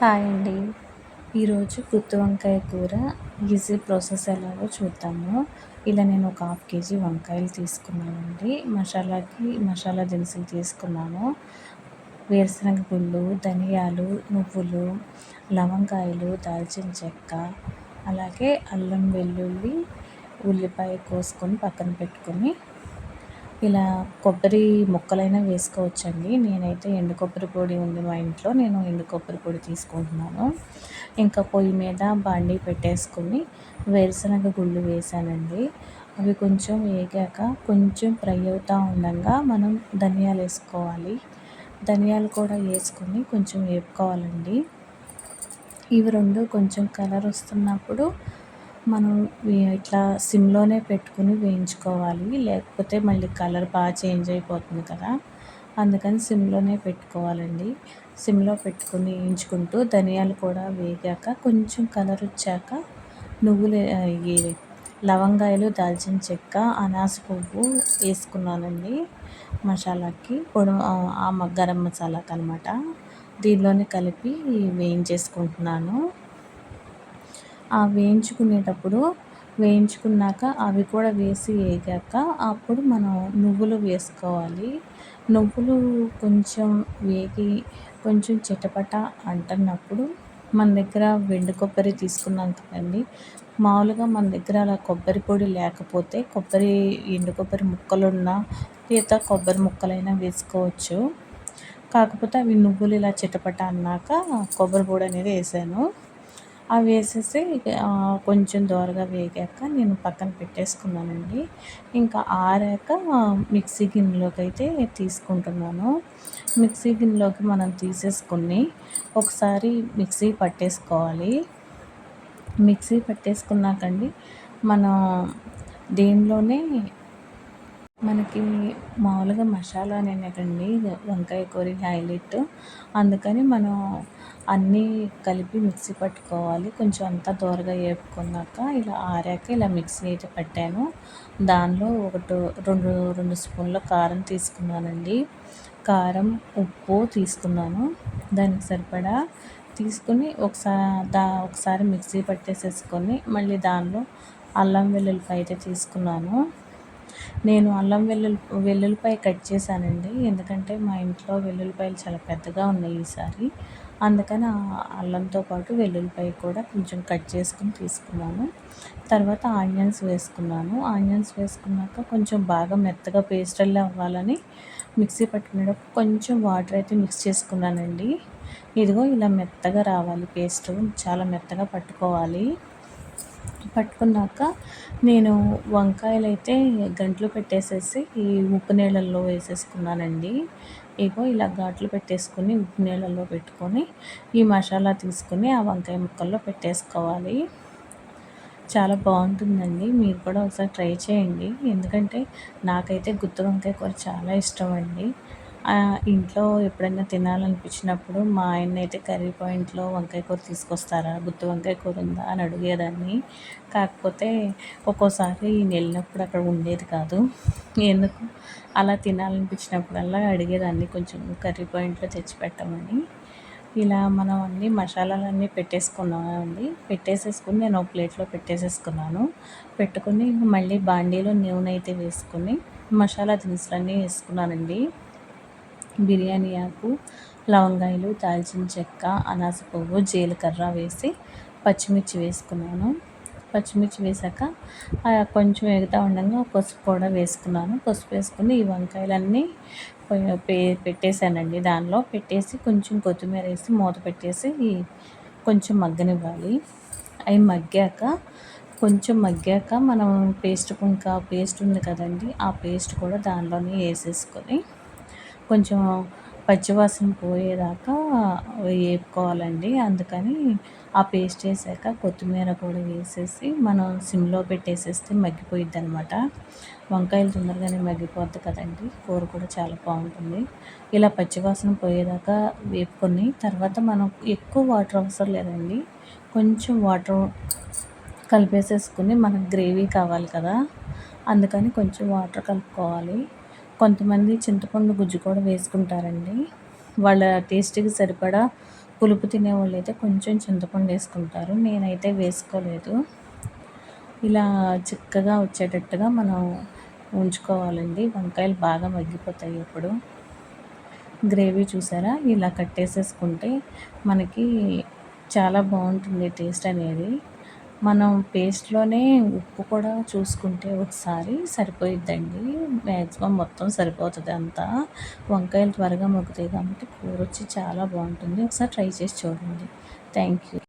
Hi అండి. ఈరోజు గుత్తి వంకాయ కూర ఈజీ ప్రాసెస్ ఎలాగో చూద్దాము. ఇలా నేను ఒక హాఫ్ కేజీ వంకాయలు తీసుకున్నానండి. మసాలాకి మసాలా దినుసులు తీసుకున్నాను. వేరుశనగ గుళ్ళు ధనియాలు నువ్వులు లవంగాయలు దాల్చిన చెక్క అలాగే అల్లం వెల్లుల్లి ఉల్లిపాయ కోసుకొని పక్కన పెట్టుకొని ఇలా కొబ్బరి ముక్కలైనా వేసుకోవచ్చండి. నేనైతే ఎండు కొబ్బరి పొడి ఉంది మా ఇంట్లో. నేను ఎండు కొబ్బరి పొడి తీసుకుంటున్నాను. ఇంకా పొయ్యి మీద బండి పెట్టేసుకుని వేరుశనగ గుళ్ళు వేసానండి అవి కొంచెం వేగాక కొంచెం ఫ్రై అవుతూ ఉండగా మనం ధనియాలు వేసుకోవాలి. ధనియాలు కూడా వేసుకొని కొంచెం వేపుకోవాలండి. ఇవి రెండు కొంచెం కలర్ వస్తున్నప్పుడు మనం ఇట్లా సిమ్లోనే పెట్టుకుని వేయించుకోవాలి. లేకపోతే మళ్ళీ కలర్ బాగా చేంజ్ అయిపోతుంది కదా. అందుకని సిమ్లోనే పెట్టుకోవాలండి. సిమ్లో పెట్టుకుని వేయించుకుంటూ ధనియాలు కూడా వేగాక కొంచెం కలర్ వచ్చాక నువ్వులు లవంగాయలు దాల్చిన చెక్క అనాస పువ్వు వేసుకున్నానండి మసాలాకి. పొడి ఆ గరం మసాలాకి అనమాట దీనిలోనే కలిపి వేయించేసుకుంటున్నాను. వేయించుకునేటప్పుడు వేయించుకున్నాక అవి కూడా వేసి వేగాక అప్పుడు మనం నువ్వులు వేసుకోవాలి. నువ్వులు కొంచెం వేగి కొంచెం చిటపట అంటున్నప్పుడు మన దగ్గర వెండు కొబ్బరి తీసుకున్నాం కదండి. మామూలుగా మన దగ్గర అలా కొబ్బరి పొడి లేకపోతే కొబ్బరి ఎండు కొబ్బరి ముక్కలున్నా లేదా కొబ్బరి ముక్కలైనా వేసుకోవచ్చు. కాకపోతే అవి నువ్వులు ఇలా చిటపట అన్నాక కొబ్బరి పొడి అనేది వేసాను. అవి వేసేసి కొంచెం దోరగా వేగాక నేను పక్కన పెట్టేసుకున్నానండి. ఇంకా ఆరాక మిక్సీ గిన్నెలోకి అయితే తీసుకుంటున్నాను. మిక్సీ గిన్నెలోకి మనం తీసేసుకుని ఒకసారి మిక్సీ పట్టేసుకోవాలి. మిక్సీ పట్టేసుకున్నాకండి మనం దీనిలోనే మనకి మామూలుగా మసాలా అనేకండి వంకాయ కూర హైలైట్. అందుకని మనం అన్నీ కలిపి మిక్సీ పట్టుకోవాలి. కొంచెం అంతా దోరగా వేపుకున్నాక ఇలా ఆరాక ఇలా మిక్సీ అయితే పట్టాను. దానిలో ఒకటి రెండు రెండు స్పూన్ల కారం తీసుకున్నానండి. కారం ఉప్పు తీసుకున్నాను. దానికి సరిపడా తీసుకుని ఒకసారి దా ఒకసారి మిక్సీ పట్టేసేసుకొని మళ్ళీ దానిలో అల్లం వెల్లుల్లిపాయ అయితే తీసుకున్నాను. నేను అల్లం వెల్లుల్లి వెల్లుల్లిపాయ కట్ చేశానండి. ఎందుకంటే మా ఇంట్లో వెల్లుల్లిపాయలు చాలా పెద్దగా ఉన్నాయి ఈసారి. అందుకని అల్లంతో పాటు వెల్లుల్లిపాయ కూడా కొంచెం కట్ చేసుకుని తీసుకున్నాను. తర్వాత ఆనియన్స్ వేసుకున్నాను. ఆనియన్స్ వేసుకున్నాక కొంచెం బాగా మెత్తగా పేస్టల్లా అవ్వాలని మిక్సీ పట్టుకునేటప్పుడు కొంచెం వాటర్ అయితే మిక్స్ చేసుకున్నానండి. ఇదిగో ఇలా మెత్తగా రావాలి పేస్ట్ చాలా మెత్తగా పట్టుకోవాలి. పట్టుకున్నాక నేను వంకాయలు అయితే గంటలు పెట్టేసేసి ఈ ఉప్పు నీళ్ళల్లో వేసేసుకున్నానండి. ఇగో ఇలా ఘాట్లు పెట్టేసుకుని ఉప్పు నీళ్ళల్లో పెట్టుకొని ఈ మసాలా తీసుకుని ఆ వంకాయ ముక్కల్లో పెట్టేసుకోవాలి. చాలా బాగుంటుందండి. మీరు కూడా ఒకసారి ట్రై చేయండి. ఎందుకంటే నాకైతే గుత్తి వంకాయ కూర చాలా ఇష్టం అండి ఇంట్లో ఎప్పుడైనా తినాలనిపించినప్పుడు మా ఆయన అయితే కర్రీ పాయింట్లో వంకాయ కూర తీసుకొస్తారా? గుత్తి వంకాయ కూర ఉందా? అని అడిగేదాన్ని. కాకపోతే ఒక్కోసారి నేను వెళ్ళినప్పుడు అక్కడ ఉండేది కాదు. ఎందుకు? అలా తినాలనిపించినప్పుడల్లా అడిగేదాన్ని. కొంచెం కర్రీ పాయింట్లో తెచ్చిపెట్టమని ఇలా మనం అన్ని మసాలాలన్నీ పెట్టేసుకున్నామండి పెట్టేసేసుకుని నేను ఒక ప్లేట్లో పెట్టేసేసుకున్నాను. పెట్టుకుని మళ్ళీ బాండీలో నూనె అయితే వేసుకుని మసాలా దినుసులన్నీ వేసుకున్నానండి. బిర్యానీ ఆకు లవంగాయలు దాల్చిన చెక్క అనాస పువ్వు జీలకర్ర వేసి పచ్చిమిర్చి వేసుకున్నాను. పచ్చిమిర్చి వేసాక కొంచెం ఎగుతా ఉండగా పసుపు కూడా వేసుకున్నాను. పసుపు వేసుకుని ఈ వంకాయలన్నీ పెట్టేశానండి. దానిలో పెట్టేసి కొంచెం కొత్తిమీర వేసి మూత పెట్టేసి కొంచెం మగ్గనివ్వాలి. అవి మగ్గాక కొంచెం మగ్గాక మనం పేస్ట్ ఇంకా పేస్ట్ ఉంది కదండి ఆ పేస్ట్ కూడా దానిలోనే వేసేసుకొని కొంచెం పచ్చివాసన పోయేదాకా వేపుకోవాలండి. అందుకని ఆ పేస్ట్ వేసాక కొత్తిమీర కూడా వేసేసి మనం సిమ్లో పెట్టేసేస్తే మగ్గిపోయిద్ది అనమాట వంకాయలు తొందరగానే మగ్గిపోద్ది కదండి. కూర కూడా చాలా బాగుంటుంది. ఇలా పచ్చివాసన పోయేదాకా వేపుకొని తర్వాత మనం ఎక్కువ వాటర్ అవసరం లేదండి. కొంచెం వాటర్ కలిపేసేసుకుని మనకు గ్రేవీ కావాలి కదా. అందుకని కొంచెం వాటర్ కలుపుకోవాలి. కొంతమంది చింతపండు గుజ్జు కూడా వేసుకుంటారండి. వాళ్ళ టేస్ట్కి సరిపడా పులుపు తినేవాళ్ళు అయితే కొంచెం చింతపండు వేసుకుంటారు. నేనైతే వేసుకోలేదు. ఇలా చిక్కగా వచ్చేటట్టుగా మనం ఉంచుకోవాలండి. వంకాయలు బాగా మగ్గిపోతాయి ఇప్పుడు గ్రేవీ చూసారా? ఇలా కట్టేసేసుకుంటే మనకి చాలా బాగుంటుంది టేస్ట్ అనేది. మనం పేస్ట్లోనే ఉప్పు కూడా చూసుకుంటే ఒకసారి సరిపోయిద్దండి. మ్యాక్సిమం మొత్తం సరిపోతుంది అంతా. వంకాయలు త్వరగా మగ్గుతాయి కాబట్టి కూర వచ్చి చాలా బాగుంటుంది. ఒకసారి ట్రై చేసి చూడండి. Thank you